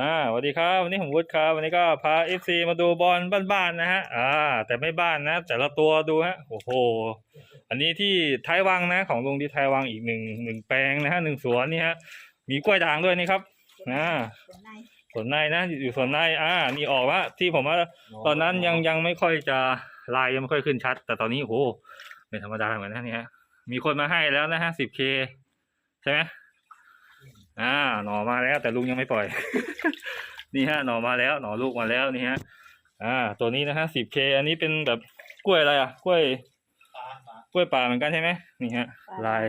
อ่าสวัสดีครับวันนี้ผมวุฒิครับวันนี้ก็พาเอฟซีมาดูบอลบ้านๆนะฮะอ่า แต่ไม่บ้านนะ แต่ละตัวดูฮะโอ้โห อันนี้ที่ท้ายวังนะ ของลุงที่ท้ายวังอีกหนึ่งหนึ่งแปลงนะฮะหนึ่งสวนนี่ฮะมีกล้วยด่างด้วยนี่ครับอ่าสวนในส่วนในนะอยู่สวนในอ่านี่ออกว่าที่ผมว่าตอนนั้นยังยังไม่ค่อยจะลายยังไม่ค่อยขึ้นชัด แต่ตอนนี้โอ้โหไม่ธรรมดาเหมือนกันเนี่ยมีคนมาให้แล้วนะฮะสิบเคใช่ไหม อ่าหน่อมาแล้วแต่ลุงยังไม่ปล่อย นี่ฮะหน่อมาแล้วหน่อลูกมาแล้วนี่ฮะ อ่า ตัวนี้นะฮะสิบเคอันนี้เป็นแบบกล้วยอะไรอะกล้วยกล้วยป่าเหมือนกันใช่ไหมนี่ฮะ ลาย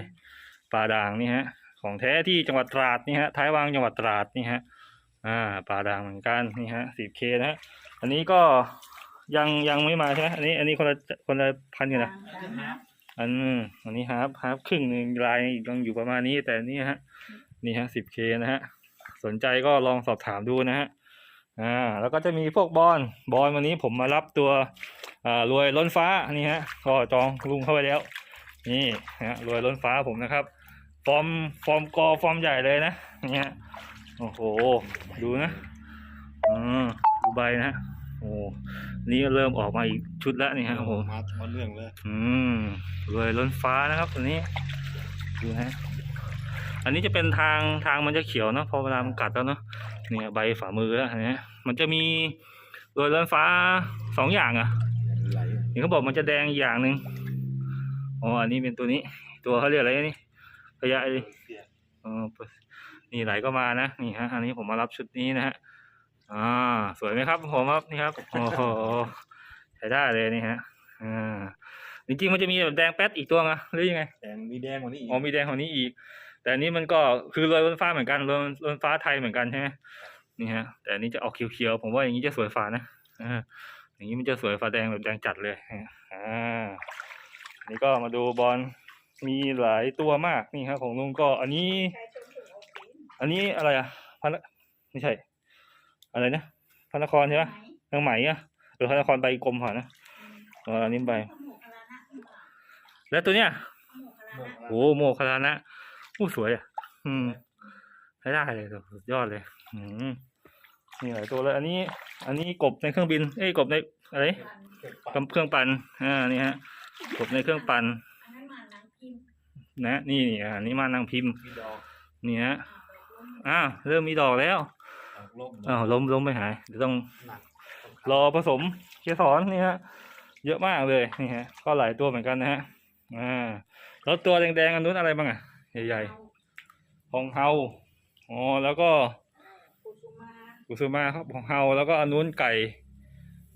ป่าด่างนี่ฮะ ของแท้ที่จังหวัดตราดนี่ฮะท้ายวังจังหวัดตราดนี่ฮะ อ่าป่าด่างเหมือนกันนี่ฮะสิบเคนะฮะอันนี้ก็ยังยังไม่มาใช่ไหมอันนี้ อันนี้คนละคนละพันกันนะต่างๆนะอันอันนี้ฮาร์ฟฮาร์ฟครึ่งหนึ่งลายยังอยู่ประมาณนี้แต่นี่ฮะ นี่ฮะสิบเคนะฮะ สนใจก็ลองสอบถามดูนะฮะ อ่า แล้วก็จะมีพวกบอล บอลวันนี้ผมมารับตัว อ่ารวยล้นฟ้า นี่ฮะ ก็จองลุงเข้าไปแล้ว นี่ฮะ รวยล้นฟ้าผมนะครับ ฟอร์ม ฟอร์มกอ ฟอร์มใหญ่เลยนะ นี่ฮะ โอ้โห ดูนะ อืมดูใบนะฮะ โอ้ นี่ก็เริ่มออกมาอีกชุดแล้วนี่ฮะโอ้โหมาเอาเรื่องเลย อืม รวยล้นฟ้านะครับตัวนี้ ดูฮะ อันนี้จะเป็นทางทางมันจะเขียวเนาะพอเวลามันกัดแล้วเนาะเนี่ยใบฝ่ามือแล้วอันเนี้ยมันจะมีรวยล้นฟ้าสองอย่างอะไหลเห็นเขาบอกมันจะแดงอีกอย่างหนึ่งอ๋ออันนี้เป็นตัวนี้ ตัวเขาเรียกอะไรนี่พยาไออ๋อนี่ไหลก็มานะนี่ฮะอันนี้ผมมารับชุดนี้นะฮะอ่าสวยไหมครับผมครับนี่ครับโอ้โหใช้ได้เลยนี่ฮะอ่าจริงๆมันจะมีแบบแดงแป๊ดอีกตัวไงหรือยังไงแดงมีแดงกว่านี้อีกอ๋อมีแดงกว่านี้อีก แต่อันนี้มันก็คือรอยบนฟ้าเหมือนกันรอยบนฟ้าไทยเหมือนกันใช่ไหมนี่ฮะ แต่อันนี้จะออกเขียวๆผมว่าอย่างนี้จะสวยฟ้านะอ่าอย่างนี้มันจะสวยฟ้าแดงแบบแดงจัดเลยอ่าอันนี้ก็มาดูบอลมีหลายตัวมากนี่ครับของลุงก็ อันนี้ใช้ชมพูออกสีอันนี้อะไรอะพันไม่ใช่ อะไรนะพระนครใช่ไหมไหนทางไหมอะหรือพระนครใบกลมผ่านนะเอออันนี้ใบข้าวหมูคารานะข้าวหมูแล้วตัวเนี้ยคารานะโอ้โมคารานะโอ้สวยอะ อืมใช้ได้เลยสุดยอดเลย อืมนี่หลายตัวเลยอันนี้ อันนี้กบในเครื่องบิน เอ้ยกบในอะไรเก็บปากกำเครื่องปั่นอ่านี่ฮะ กบในเครื่องปั่นอันนั้นมาหนังกินนะ นี่นี่อ่านี่มานางพิมพ์มีดอกนี่ฮะอ่าไปร่วมอ้าวเริ่มมีดอกแล้วออกล่มอ้าวล้มล้มไปหายเดี๋ยวต้องหนักรอผสมเกสรนี่ฮะเยอะมากเลยนี่ฮะก็หลายตัวเหมือนกันนะฮะอ่าแล้วตัวแดงๆอันนู้นอะไรบ้างอะ ใหญ่ๆของเฮาอ๋อแล้วก็กุสุมากุสุมาครับของเฮาแล้วก็อันนู้นไก่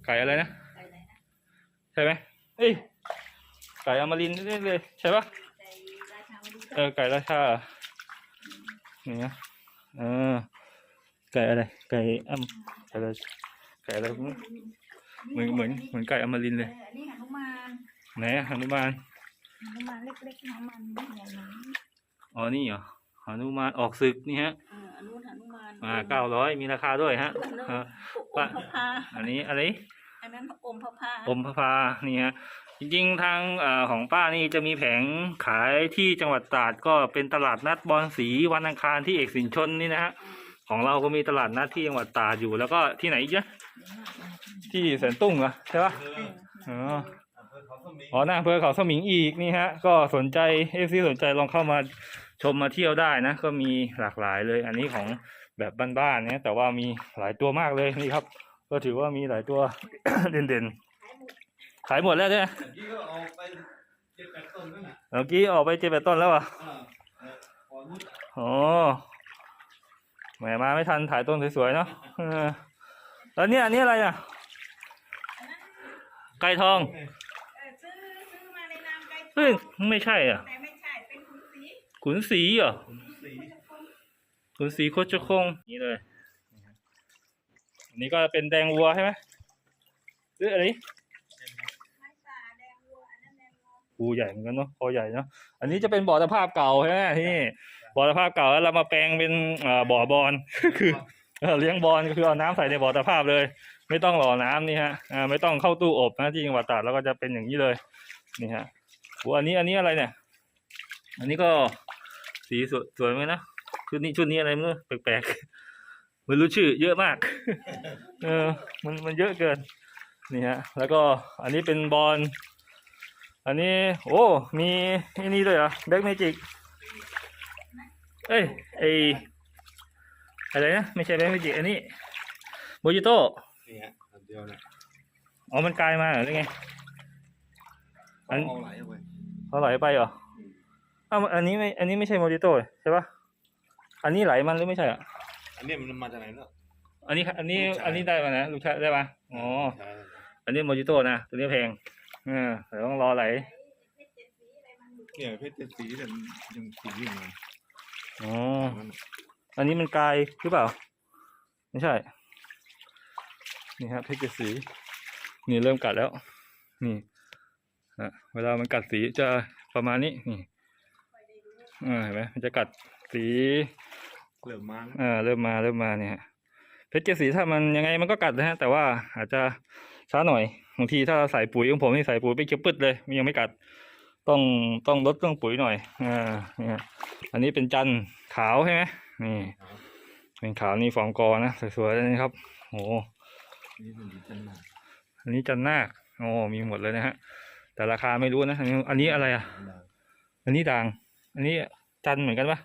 ไก่อะไรนะไปไหนนะใช่ไหมเอ้ยไก่อมรินทร์นี่เลยใช่ปะใจราชามาดูเออไก่ราชานี่นะเออไก่อะไร ไก่อ้ำไก่อะไรไก่อะไรเหมือนเหมือนเหมือนเหมือนไก่อมรินทร์เลยอันนี้หนุมานไหนอะหนุมานหนุมานเล็กๆหนุมานไม่ใหญ่หนุ อ๋อนี่เหรอหนุมานออกศึกนี่ฮะอ่าอันนู้นหนุมานอ่าเก้าร้อยมีราคาด้วยฮะอันนั้นเอออมพระพาอันนี้อะไรอันนั้นอมพระพาอมพระพานี่ฮะจริงๆทางเอ่อของป้านี่จะมีแผงขายที่จังหวัดตราดก็เป็นตลาดนัดบอลสีวันอังคารที่เอกสินชนนี่นะฮะของเราก็มีตลาดนัดที่จังหวัดตราดอยู่แล้วก็ที่ไหนอีกนะที่แสนตุ้งเหรอใช่ปะเออ อ๋ออำเภอเขาสมิงอ๋อหน้าอำเภอเขาสมิงอีกนี่ฮะ ก็สนใจเอฟซีสนใจลองเข้ามาชมมาเที่ยวได้นะ ก็มีหลากหลายเลย อันนี้ของแบบบ้านๆเนี่ยแต่ว่ามีหลายตัวมากเลยนี่ครับ ก็ถือว่ามีหลายตัว เด่นๆ ขายหมดแล้วใช่ไหมเมื่อกี้ก็เอาไปเก็บแปดต้นนั่นน่ะเมื่อกี้ออกไปเจ็ดแปดต้นแล้วอะอ่าเออพอนุดอ๋อแหมมาไม่ทันถ่ายต้นสวยๆเนาะเออแล้วเนี่ยอันนี้อะไรอะไก่ทองเออซื้อซื้อมาในนามไก่ เฮ้ยไม่ใช่อะ แต่ไม่ใช่เป็นคุณสีขุนศรีเหรอ ขุนสีขุนศรีโคชคงนี่เลยอันนี้ก็เป็นแดงวัวใช่ไหมหรืออะไรไม้ป่าแดงวัวอันนั้นแดงวัวปูใหญ่เหมือนกันเนาะคอใหญ่เนาะ อันนี้จะเป็นบ่อตะภาพเก่าใช่ไหมที่นี่บ่อตะภาพเก่าแล้วเรามาแปลงเป็นเอ่อบ่อบอล คือเอ่อเลี้ยงบอลก็คือเอาน้ำใส่ในบ่อตะภาพเลย ไม่ต้องหล่อน้ำนี่ฮะอ่าไม่ต้องเข้าตู้อบนะที่จังหวัดตราดแล้วก็จะเป็นอย่างนี้เลยนี่ฮะ โอ้อันนี้อันนี้อะไรเนี่ย อันนี้ก็สีสวยสวยไหมนะชุดนี้ชุดนี้อะไรไม่รู้แปลกๆไม่รู้ชื่อ เยอะมาก เออ มันมันเยอะเกิน นี่ฮะ แล้วก็อันนี้เป็นบอล อันนี้ โอ้ มีไอ้นี่ด้วยเหรอแบ็กเมจิก เอ้ยไออะไรนะ ไม่ใช่แบ็กเมจิก อันนี้โมจิโต้นี่ฮะอันเดียวเนี่ยอ๋อ มันกลายมาเหรอหรือไง อัน เอาไหลเอาไปเขาไหลไปเหรออ้าวอันนี้ไม่ อันนี้ไม่ใช่โมจิโต้ใช่ปะอันนี้ไหลมันหรือไม่ใช่อะ อันนี้มันมาจากไหนเนาะ อันนี้ อันนี้ ลูกชาย อันนี้ได้มานะลูกชายได้ปะอ๋อ ใช่อันนี้โมจิโต้นะ ตัวนี้แพงเออเดี๋ยวต้องรอไหล เนี่ยเพชรเจ็ดสีแต่มันยังสีอยู่เลยอ๋ออันนี้มันกลายหรือเปล่า ไม่ใช่ นี่ฮะเพชรเจ็ดสี นี่เริ่มกัดแล้ว นี่ฮะ เวลามันกัดสีจะประมาณนี้นี่อ่าเห็นไหมมันจะกัดสีเหลือมันอ่าเริ่มมาเริ่มมาเนี่ยฮะเพชรเจ็ดสีถ้ามันยังไงมันก็กัดนะฮะ แต่ว่าอาจจะช้าหน่อยบางทีถ้าเราใส่ปุ๋ยของผมนี่ใส่ปุ๋ยไปเก็บปึ๊ดเลยมันยังไม่กัด ต้องต้องลดเรื่องปุ๋ยหน่อยอ่าเนี่ยอันนี้เป็นจันทร์ขาวใช่ไหมนี่ เป็นขาวนี่ฟองกอนะสวยๆเลยนะครับโอ้นี่เป็นดิจิทัลมาอันนี้จันนาคโอ้มีหมดเลยนะฮะ แต่ราคาไม่รู้นะอันนี้อันนี้อะไรอะ อันนี้ด่าง อันนี้จันเหมือนกันปะ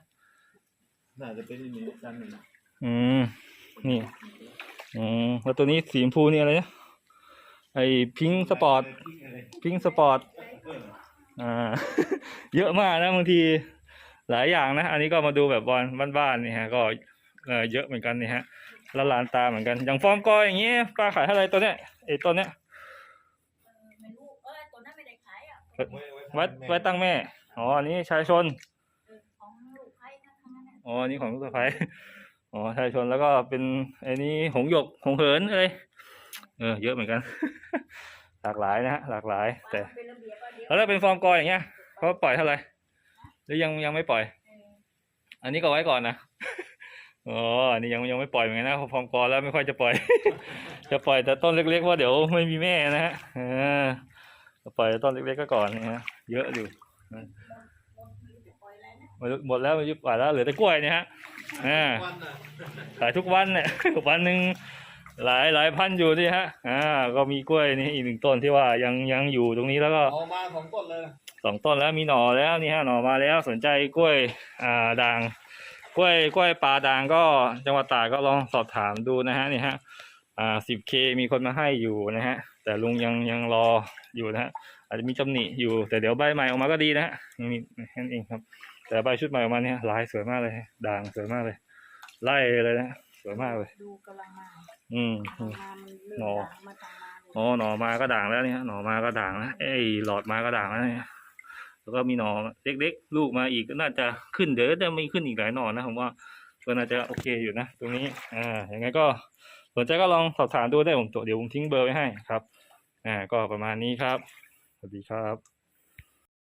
น่าจะเป็นอันนี้จันหนึ่งนะอืม นี่ อืม แล้วตัวนี้สีชมพูนี่อะไรนะไอพิงสปอร์ต พิงสปอร์ต อ่า เยอะมากนะบางที หลายอย่างนะ อันนี้ก็มาดูแบบบอลบ้านๆนี่ฮะ ก็เออเยอะเหมือนกันนี่ฮะละลานตาเหมือนกัน อย่างฟอร์มกออย่างเงี้ยปลาขายเท่าไหรตัวเนี้ยไอตัวเนี้ย ไม่รู้เออตัวนั้นไม่ ได้ขายอะไว้ไว้ตั้งแม่ อ๋อ อันนี้ชายชนเออของลูกใครนะทั้งนั้นน่ะอ๋อ อันนี้ของลูกสะใภ้อ๋อ ชายชนแล้วก็เป็นไอ้นี้หงส์หยก หงส์เหินเอ้ยเออ เยอะเหมือนกัน หลากหลายนะฮะ หลากหลาย แต่ วางเป็นระเบียบว่าเดี๋ยวแล้วถ้าเป็นฟอร์มกออย่างเงี้ยเขาปล่อยเท่าไหร่หรือยังยังไม่ปล่อย เอออันนี้ก็ไว้ก่อนนะ อ๋อ อันนี้ยังยังไม่ปล่อยเหมือนกันนะฟอร์มกอแล้วไม่ค่อยจะปล่อย จะปล่อยแต่ต้นเล็กๆว่าเดี๋ยวไม่มีแม่นะฮะเออจะ ปล่อยต้นเล็กๆก็ก่อนนะฮะเยอะอยู่ปล่อยอะไรนะหมดหมดแล้วไม่ยุบปล่อยแล้วเหลือแต่กล้วยเนี่ยฮะอ่าวันน่ะขายทุกวันเนี่ยวันหนึ่งหลายหลายพันอยู่นี่ฮะ อ่า ก็มีกล้วยนี่อีกหนึ่งต้นที่ว่ายังยังอยู่ตรงนี้แล้วก็เอามาสองต้นเลยสองต้นแล้วมีหน่อแล้วนี่ฮะหน่อมาแล้วสนใจกล้วยอ่าด่างกล้วยกล้วยป่าด่างก็จังหวัดตากก็ลองสอบถามดูนะฮะนี่ฮะอ่าสิบเคมีคนมาให้อยู่นะฮะ แต่ลุงยังยังรออยู่นะฮะอาจจะมีจำหนิอยู่แต่เดี๋ยวใบใหม่ออกมาก็ดีนะฮะนี่มีแค่นั้นเองครับ แต่ใบชุดใหม่ออกมาเนี่ยลายสวยมากเลยฮะด่างสวยมากเลย ไล่เลยนะสวยมากเลย ดูกำลังมาอืมกำลังมามันเริ่มหนอดังมาทางมาเลยอ๋อหน่อมาก็ด่างแล้วเนี่ยหน่อมาก็ด่างแล้วเอ้ยหลอดมาก็ด่างแล้วเนี่ยแล้วก็มีหน่อเล็กๆ ลูกมาอีกก็น่าจะขึ้นเดี๋ยวจะมีขึ้นอีกหลายหน่อนะผมว่าก็น่าจะโอเคอยู่นะ ตรงนี้อ่าอย่างไงก็ สนใจก็ลองสอบถามดูได้ผมตัวเดี๋ยวผมทิ้งเบอร์ไว้ให้ครับอ่าก็ประมาณนี้ครับ สวัสดีครับ